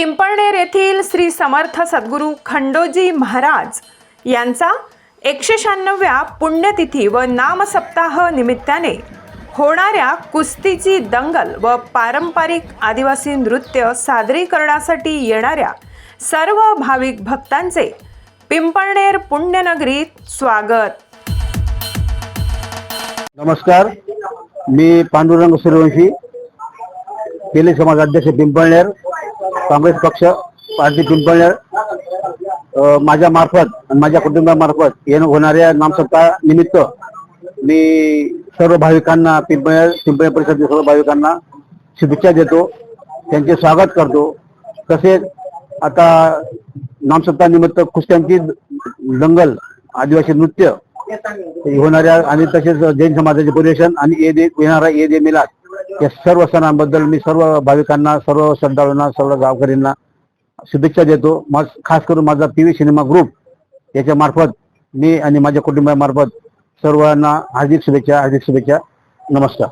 पिंपळनेर येथील श्री समर्थ सद्गुरू खंडोजी महाराज यांचा एकशे शहाण्णव्या पुण्यतिथी व नामसप्ताह निमित्ताने होणाऱ्या कुस्तीची दंगल व पारंपरिक आदिवासी नृत्य सादरीकरणासाठी येणाऱ्या सर्व भाविक भक्तांचे पिंपळनेर पुण्यनगरीत स्वागत. नमस्कार मी पांडुरंग सूर्यवंशी केले समाज अध्यक्ष पिंपळनेर. काँग्रेस पक्ष पार्टी पिंपळनेर माझ्या मार्फत आणि माझ्या कुटुंबामार्फत येणं होणाऱ्या नामसत्ता निमित्त मी सर्व भाविकांना पिंपळ पिंपळनेर परिषदेतील सर्व भाविकांना शुभेच्छा देतो. त्यांचे स्वागत करतो. तसेच आता नामसत्ता निमित्त कुस्त्यांची दंगल आदिवासी नृत्य होणाऱ्या आणि तसेच जैन समाजाचे परिवेशन आणि ईद येणारा ये दे मिलाद या सर्व सणांबद्दल मी सर्व भाविकांना सर्व श्रद्धाळूंना सर्व गावकऱ्यांना शुभेच्छा देतो. मा- खास करून माझा पी व्ही सिनेमा ग्रुप याच्या मार्फत मी आणि माझ्या कुटुंबामार्फत सर्वांना हार्दिक शुभेच्छा हार्दिक शुभेच्छा. नमस्कार.